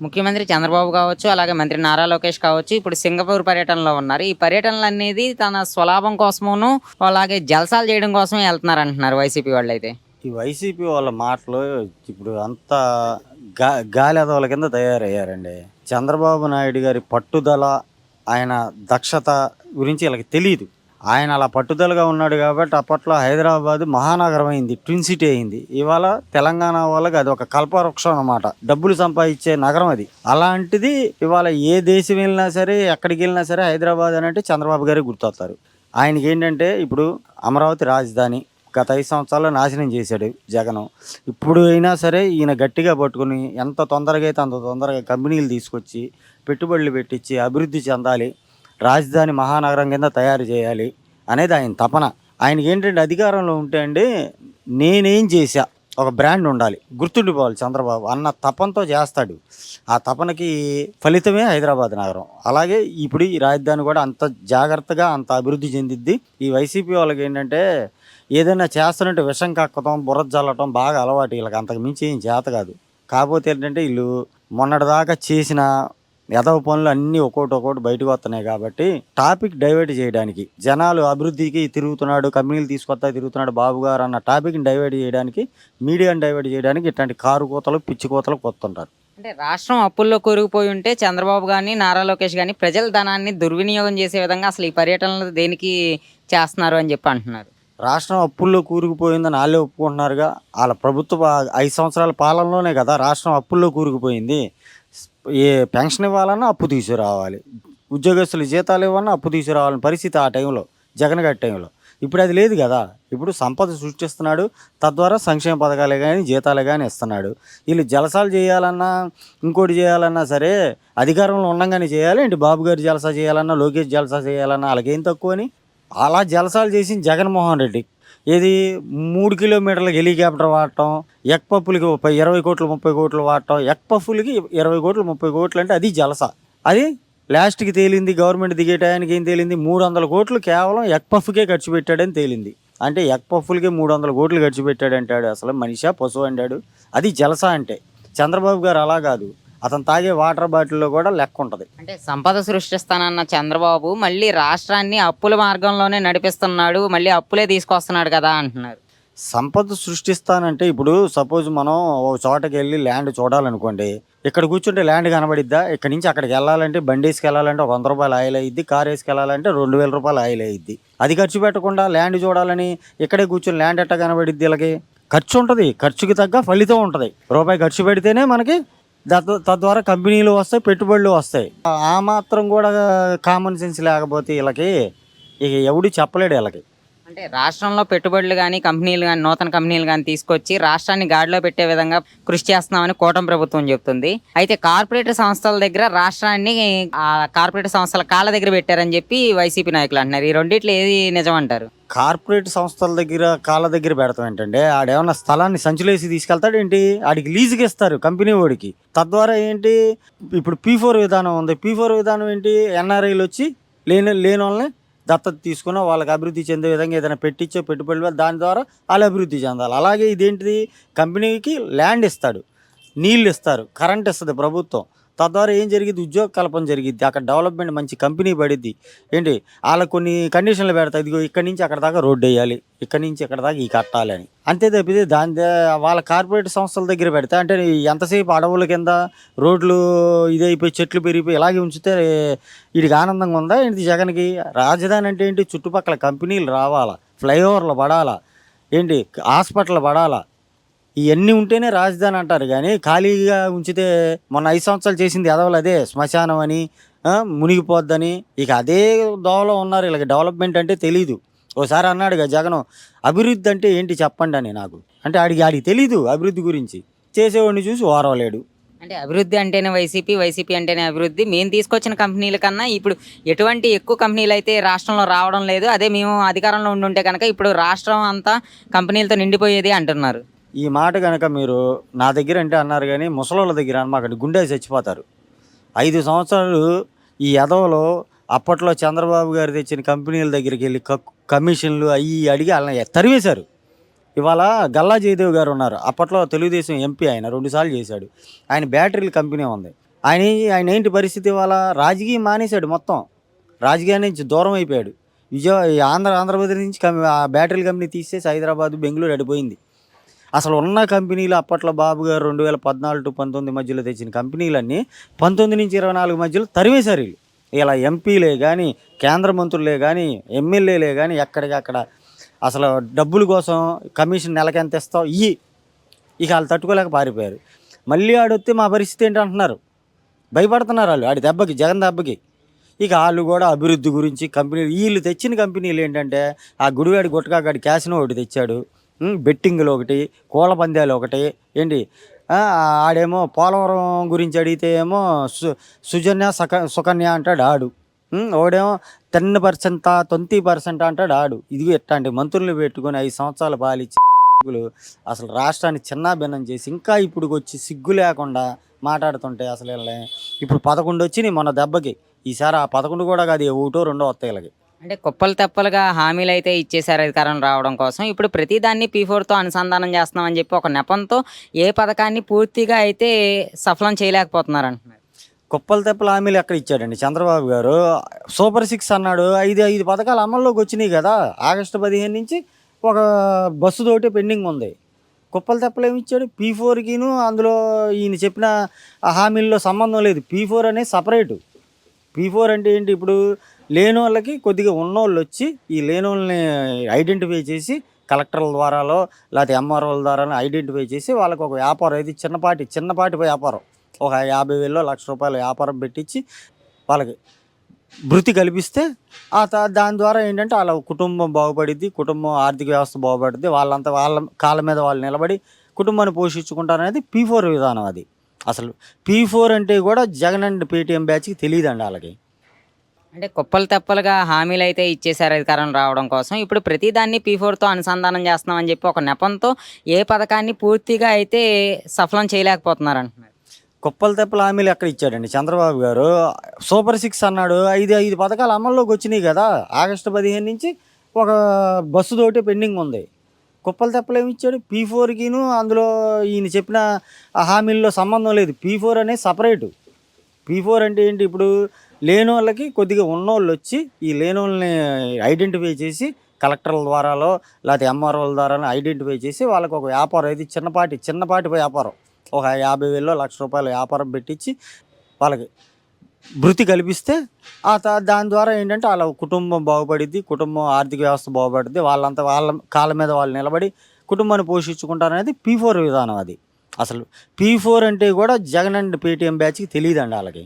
ముఖ్యమంత్రి చంద్రబాబు కావచ్చు అలాగే మంత్రి నారా లోకేష్ కావచ్చు ఇప్పుడు సింగపూర్ పర్యటనలో ఉన్నారు. ఈ పర్యటనలు అనేది తన స్వలాభం కోసమును అలాగే జల్సాలు చేయడం కోసం వెళ్తున్నారు అంటున్నారు వైసీపీ వాళ్ళు అయితే ఈ వైసీపీ వాళ్ళ మాటలు ఇప్పుడు అంతా గా గాలి అదవుల కింద తయారయ్యారండి. చంద్రబాబు నాయుడు గారి పట్టుదల ఆయన దక్షత గురించి వీళ్ళకి తెలియదు ఆయన అలా పట్టుదలగా ఉన్నాడు కాబట్టి అప్పట్లో హైదరాబాద్ మహానగరం అయింది ట్విన్ సిటీ అయింది. ఇవాళ తెలంగాణ వాళ్ళకి అది ఒక కల్పవృక్షం అన్నమాట. డబ్బులు సంపాదించే నగరం అది. అలాంటిది ఇవాళ ఏ దేశం వెళ్ళినా సరే ఎక్కడికి వెళ్ళినా సరే హైదరాబాద్ అని అంటే చంద్రబాబు గారికి గుర్తొస్తారు. ఆయనకి ఏంటంటే ఇప్పుడు అమరావతి రాజధాని గత ఐదు సంవత్సరాల్లో నాశనం చేశాడు జగన్. ఇప్పుడు అయినా సరే ఈయన గట్టిగా పట్టుకుని ఎంత తొందరగా అయితే అంత తొందరగా కంపెనీలు తీసుకొచ్చి పెట్టుబడులు పెట్టించి అభివృద్ధి చెందాలి. రాజధాని మహానగరం కింద తయారు చేయాలి అనేది ఆయన తపన. ఆయనకి ఏంటంటే అధికారంలో ఉంటే అండి నేనేం చేశా? ఒక బ్రాండ్ ఉండాలి. గుర్తుండిపోవాలి చంద్రబాబు. అన్న తపనతో చేస్తాడు. ఆ తపనకి ఫలితమే హైదరాబాద్ నగరం. అలాగే ఇప్పుడు ఈ రాజధాని కూడా అంత జాగ్రత్తగా అంత అభివృద్ధి చెందిద్ది. ఈ వైసీపీ వాళ్ళకి ఏంటంటే ఏదైనా చేస్తున్నట్టు విషం కక్కటం బుర్ర జల్లటం బాగా అలవాటు వీళ్ళకి. అంతకు మించి ఏం చేత కాదు. కాకపోతే ఏంటంటే వీళ్ళు మొన్నటిదాకా చేసిన ఎదవ పనులు అన్నీ ఒక్కోటి ఒక్కోటి బయటకు వస్తున్నాయి కాబట్టి టాపిక్ డైవర్ట్ చేయడానికి జనాలు అభివృద్ధికి తిరుగుతున్నాడు కంపెనీలు తీసుకొస్తా తిరుగుతున్నాడు బాబు గారు అన్న టాపిక్ని డైవర్ట్ చేయడానికి మీడియాని డైవర్ట్ చేయడానికి ఇట్లాంటి కారు కోతలు పిచ్చి కోతలు కొత్తుంటారు. అంటే రాష్ట్రం అప్పుల్లో కూరుకుపోయి ఉంటే చంద్రబాబు కానీ నారా లోకేష్ కానీ ప్రజల ధనాన్ని దుర్వినియోగం చేసే విధంగా అసలు ఈ పర్యటనలు దేనికి చేస్తున్నారు అని చెప్పి అంటున్నారు. రాష్ట్రం అప్పుల్లో కూరుకుపోయిందని వాళ్ళే ఒప్పుకుంటున్నారుగా. వాళ్ళ ప్రభుత్వ ఐదు సంవత్సరాల పాలనలోనే కదా రాష్ట్రం అప్పుల్లో కూరుకుపోయింది. ఏ పెన్షన్ ఇవ్వాలన్నా అప్పు తీసుకురావాలి. ఉద్యోగస్తులు జీతాలు ఇవ్వన్నా అప్పు తీసుకురావాలని పరిస్థితి ఆ టైంలో జగన్ గారి టైంలో. ఇప్పుడు అది లేదు కదా. ఇప్పుడు సంపద సృష్టిస్తున్నాడు. తద్వారా సంక్షేమ పథకాలే కానీ జీతాలే కానీ ఇస్తున్నాడు. వీళ్ళు జలసాలు చేయాలన్నా ఇంకోటి చేయాలన్నా సరే అధికారంలో ఉండంగానే చేయాలి. ఏంటి బాబు గారు జలసా చేయాలన్నా లోకేష్ జలసా చేయాలన్నా వాళ్ళకేం తక్కువని అలా జలసాలు చేసి జగన్మోహన్ రెడ్డి. ఇది మూడు కిలోమీటర్లకి హెలికాప్టర్ వాడటం ఎక్పప్పులకి ముప్పై ఇరవై కోట్లు ముప్పై కోట్లు వాడటం ఎక్పప్పులకి ఇరవై కోట్లు ముప్పై కోట్లు అంటే అది జలస. అది లాస్ట్కి తేలింది గవర్నమెంట్ దిగే టయానికి ఏం తేలింది? మూడు వందల కోట్లు కేవలం ఎక్పఫ్కే ఖర్చు పెట్టాడని తేలింది. అంటే ఎక్పఫ్లకి మూడు వందల కోట్లు ఖర్చు పెట్టాడు అంటాడు అసలు మనిషా పశువు అంటాడు. అది జలస అంటే. చంద్రబాబు గారు అలా కాదు. అతను తాగే వాటర్ బాటిల్లో కూడా లెక్క ఉంటుంది. అంటే సంపద సృష్టిస్తానన్న చంద్రబాబు మళ్ళీ రాష్ట్రాన్ని అప్పుల మార్గంలోనే నడిపిస్తున్నాడు మళ్ళీ అప్పులే తీసుకొస్తున్నాడు కదా అంటున్నారు. సంపద సృష్టిస్తానంటే ఇప్పుడు సపోజ్ మనం ఒక చోటకి వెళ్ళి ల్యాండ్ చూడాలనుకోండి ఇక్కడ కూర్చుంటే ల్యాండ్ కనబడిద్దా? ఇక్కడ నుంచి అక్కడికి వెళ్ళాలంటే బండి వేసుకెళ్ళాలంటే ఒక వంద రూపాయలు ఆయిల్ అయ్యిద్ది కార్ వేసుకెళ్ళాలంటే రెండు వేల రూపాయలు ఆయిల్ అయ్యిద్ది అది ఖర్చు పెట్టకుండా ల్యాండ్ చూడాలని ఇక్కడే కూర్చొని ల్యాండ్ ఎట్ట కనబడిద్ది వీళ్ళకి? ఖర్చు ఉంటుంది ఖర్చుకి తగ్గ ఫలితం ఉంటుంది. రూపాయి ఖర్చు పెడితేనే మనకి తద్వారా కంపెనీలు వస్తాయి పెట్టుబడులు వస్తాయి. ఆ- ఆ మాత్రం కూడా కామన్ సెన్స్ లేకపోతే వీళ్ళకి ఇక ఎవడు చెప్పలేడు వీళ్ళకి. అంటే రాష్ట్రంలో పెట్టుబడులు కానీ కంపెనీలు కానీ నూతన కంపెనీలు కానీ తీసుకొచ్చి రాష్ట్రాన్ని గాడిలో పెట్టే విధంగా కృషి చేస్తున్నామని కూటమి ప్రభుత్వం చెప్తుంది. అయితే కార్పొరేట్ సంస్థల దగ్గర రాష్ట్రాన్ని ఆ కార్పొరేట్ సంస్థల కాళ్ళ దగ్గర పెట్టారని చెప్పి వైసీపీ నాయకులు అంటున్నారు. ఈ రెండిట్లో ఏది నిజం అంటారు కార్పొరేట్ సంస్థల దగ్గర కాళ్ళ దగ్గర పెడతాం ఏంటంటే ఆడేమన్నా స్థలాన్ని సంచులేసి తీసుకెళ్తాడు ఏంటి? ఆడికి లీజుకి ఇస్తారు కంపెనీ వాడికి. తద్వారా ఏంటి? ఇప్పుడు పీ ఫోర్ విధానం ఉంది. పీ ఫోర్ విధానం ఏంటి? ఎన్ఆర్ఐలు వచ్చి లేని లేని వాళ్ళని దత్తత తీసుకుని వాళ్ళకి అభివృద్ధి చెందే విధంగా ఏదైనా పెట్టించే పెట్టుబడి దాని ద్వారా వాళ్ళు అభివృద్ధి చెందాలి. అలాగే ఇదేంటిది? కంపెనీకి ల్యాండ్ ఇస్తాడు నీళ్ళు ఇస్తారు కరెంట్ ఇస్తుంది ప్రభుత్వం. తద్వారా ఏం జరిగింది? ఉద్యోగ కల్పన జరిగింది. అక్కడ డెవలప్మెంట్ మంచి కంపెనీ పడిద్ది. ఏంటి? వాళ్ళకు కొన్ని కండిషన్లు పెడతాయి ఇదిగో ఇక్కడి నుంచి అక్కడ దాకా రోడ్డు వేయాలి ఇక్కడి నుంచి ఇక్కడ దాకా ఈ కట్టాలి అని అంతే తప్పితే దాని వాళ్ళ కార్పొరేట్ సంస్థల దగ్గర పెడితే అంటే ఎంతసేపు అడవుల కింద రోడ్లు ఇదైపోయి చెట్లు పెరిగిపోయి ఇలాగే ఉంచితే వీడికి ఆనందంగా ఉందా? ఏంటి జగన్కి? రాజధాని అంటే ఏంటి? చుట్టుపక్కల కంపెనీలు రావాలా ఫ్లైఓవర్లు పడాలా ఏంటి? హాస్పిటల్ పడాలా ఇవన్నీ ఉంటేనే రాజధాని అంటారు కానీ ఖాళీగా ఉంచితే మొన్న ఐదు సంవత్సరాలు చేసింది ఎదవలు అదే శ్మశానం అని మునిగిపోద్దని. ఇక అదే దోవలో ఉన్నారు వీళ్ళకి డెవలప్మెంట్ అంటే తెలీదు. ఓసారి అన్నాడు జగన్ అభివృద్ధి అంటే ఏంటి చెప్పండి అని నాకు. అంటే ఆడికి ఆడికి తెలీదు అభివృద్ధి గురించి. చేసేవాడిని చూసి ఓరవలేడు. అంటే అభివృద్ధి అంటేనే వైసీపీ వైసీపీ అంటేనే అభివృద్ధి. మేము తీసుకొచ్చిన కంపెనీల కన్నా ఇప్పుడు ఎటువంటి ఎక్కువ కంపెనీలు అయితే రాష్ట్రంలో రావడం లేదు. అదే మేము అధికారంలో ఉండుంటే కనుక ఇప్పుడు రాష్ట్రం అంతా కంపెనీలతో నిండిపోయేది అంటున్నారు. ఈ మాట కనుక మీరు నా దగ్గర అంటే అన్నారు కానీ ముసలోళ్ళ దగ్గర అనమాకండి గుండె చచ్చిపోతారు. ఐదు సంవత్సరాలు ఈ ఎదవలో అప్పట్లో చంద్రబాబు గారు తెచ్చిన కంపెనీల దగ్గరికి వెళ్ళి క కమిషన్లు అవి అడిగి వాళ్ళని తరివేశారు. ఇవాళ గల్లా జయదేవ్ గారు ఉన్నారు. అప్పట్లో తెలుగుదేశం ఎంపీ ఆయన రెండుసార్లు చేశాడు. ఆయన బ్యాటరీల కంపెనీ ఉంది. ఆయన ఆయన ఏంటి పరిస్థితి ఇవాళ? రాజకీయం మానేశాడు మొత్తం. రాజకీయం నుంచి దూరం అయిపోయాడు. విజయ ఆంధ్ర ఆంధ్రప్రదేశ్ నుంచి ఆ బ్యాటరీ కంపెనీ తీసేసి హైదరాబాద్ బెంగళూరు అడిపోయింది. అసలు ఉన్న కంపెనీలు అప్పట్లో బాబు గారు రెండు వేల పద్నాలుగు టు పంతొమ్మిది మధ్యలో తెచ్చిన కంపెనీలన్నీ పంతొమ్మిది నుంచి ఇరవై నాలుగు మధ్యలో తరిమేశారు వీళ్ళు. ఇలా ఎంపీలే కానీ కేంద్ర మంత్రులే కానీ ఎమ్మెల్యేలే కానీ ఎక్కడికక్కడ అసలు డబ్బుల కోసం కమిషన్ నెలకి ఎంత ఇస్తావు? ఇయ్యి ఇక వాళ్ళు తట్టుకోలేక పారిపోయారు. మళ్ళీ ఆడొస్తే మా పరిస్థితి ఏంటి అంటున్నారు భయపడుతున్నారు వాళ్ళు. ఆడి దెబ్బకి జగన్ దెబ్బకి. ఇక వాళ్ళు కూడా అభివృద్ధి గురించి కంపెనీలు వీళ్ళు తెచ్చిన కంపెనీలు ఏంటంటే ఆ గుడివాడి గుట్టకాగాడి క్యాసినో ఒకటి తెచ్చాడు. బెట్టింగ్లు ఒకటి కోళ్ళ పందాలు ఒకటి ఏంటి? ఆడేమో పోలవరం గురించి అడిగితే ఏమో సు సుజన్య సక సుకన్య అంటాడు ఆడు. ఒకడేమో టెన్ పర్సెంట్ ట్వంటీ పర్సెంట్ అంటాడు ఆడు. ఇది ఎట్లాంటి మంత్రులు పెట్టుకొని ఐదు సంవత్సరాలు పాలిచ్చేలు అసలు రాష్ట్రాన్ని చిన్నాభిన్నం చేసి ఇంకా ఇప్పుడు వచ్చి సిగ్గు లేకుండా మాట్లాడుతుంటే అసలు వీళ్ళని. ఇప్పుడు పదకొండు వచ్చినాయి మన దెబ్బకి. ఈసారి ఆ పదకొండు కూడా కాదు ఒకటో రెండో వస్తాయి ఇలాగే అంటే కుప్పలు తెప్పలుగా హామీలు అయితే ఇచ్చేసారు అధికారం రావడం కోసం. ఇప్పుడు ప్రతి దాన్ని పీ ఫోర్తో అనుసంధానం చేస్తున్నామని చెప్పి ఒక నెపంతో ఏ పథకాన్ని పూర్తిగా అయితే సఫలం చేయలేకపోతున్నారు అంటున్నారు. కుప్పల తెప్పల హామీలు ఎక్కడ ఇచ్చాడండి? చంద్రబాబు గారు సూపర్ సిక్స్ అన్నాడు. ఐదు ఐదు పథకాలు అమల్లోకి వచ్చినాయి కదా. ఆగస్టు పదిహేను నుంచి ఒక బస్సు తోటి పెండింగ్ ఉంది. కుప్పల తెప్పలు ఏమి ఇచ్చాడు? పీ ఫోర్కిను అందులో ఈయన చెప్పిన ఆ హామీల్లో సంబంధం లేదు. పీ ఫోర్ అనేది సపరేటు. పీ ఫోర్ అంటే ఏంటి? ఇప్పుడు లేని వాళ్ళకి కొద్దిగా ఉన్నోళ్ళు వచ్చి ఈ లేని వాళ్ళని ఐడెంటిఫై చేసి కలెక్టర్ల ద్వారాలో లేకపోతే ఎంఆర్ఓల ద్వారా ఐడెంటిఫై చేసి వాళ్ళకి ఒక వ్యాపారం ఇది చిన్నపాటి చిన్నపాటి వ్యాపారం. ఒక యాభై వేలు లక్ష రూపాయల వ్యాపారం పెట్టించి వాళ్ళకి భృతి కల్పిస్తే ఆ దాని ద్వారా ఏంటంటే వాళ్ళ కుటుంబం బాగుపడిద్ది కుటుంబం ఆర్థిక వ్యవస్థ బాగుపడుద్ది. వాళ్ళంతా వాళ్ళ కాళ్ళ మీద వాళ్ళు నిలబడి కుటుంబాన్ని పోషించుకుంటారనేది పీ ఫోర్ విధానం అది. అసలు పీ ఫోర్ అంటే కూడా జగన్ అండ్ పేటీఎం బ్యాచ్కి తెలియదండి వాళ్ళకి. అంటే కుప్పలు తెప్పలుగా హామీలు అయితే ఇచ్చేసారు అధికారం రావడం కోసం. ఇప్పుడు ప్రతి దాన్ని పీ ఫోర్తో అనుసంధానం చేస్తున్నామని చెప్పి ఒక నెపంతో ఏ పథకాన్ని పూర్తిగా అయితే సఫలం చేయలేకపోతున్నారు అంటున్నారు. కుప్పల తెప్పల హామీలు ఎక్కడ ఇచ్చాడండి? చంద్రబాబు గారు సూపర్ సిక్స్ అన్నాడు. ఐదు ఐదు పథకాలు అమల్లోకి వచ్చినాయి కదా. ఆగస్టు పదిహేను నుంచి ఒక బస్సు తోటి పెండింగ్ ఉంది. కుప్పల తెప్పలు ఏమి ఇచ్చాడు? పీ ఫోర్కిను అందులో ఈయన చెప్పిన ఆ హామీల్లో సంబంధం లేదు. పీ ఫోర్ అనేది సపరేటు పీ ఫోర్ అంటే ఏంటి? ఇప్పుడు లేని వాళ్ళకి కొద్దిగా ఉన్నోళ్ళు వచ్చి ఈ లేని వాళ్ళని ఐడెంటిఫై చేసి కలెక్టర్ల ద్వారాలో లేకపోతే ఎంఆర్ఓల ద్వారా ఐడెంటిఫై చేసి వాళ్ళకి ఒక వ్యాపారం ఇది చిన్నపాటి చిన్నపాటి వ్యాపారం. ఒక యాభై వేలు లక్ష రూపాయల వ్యాపారం పెట్టించి వాళ్ళకి భృతి కల్పిస్తే ఆ దాని ద్వారా ఏంటంటే వాళ్ళ కుటుంబం బాగుపడిద్ది కుటుంబం ఆర్థిక వ్యవస్థ బాగుపడుద్ది వాళ్ళంతా వాళ్ళ కాళ్ళ మీద వాళ్ళు నిలబడి కుటుంబాన్ని పోషించుకుంటారనేది పీ ఫోర్ విధానం అది. అసలు పీ ఫోర్ అంటే కూడా జగన్ అండ్ పేటీఎం బ్యాచ్కి తెలియదండి వాళ్ళకి.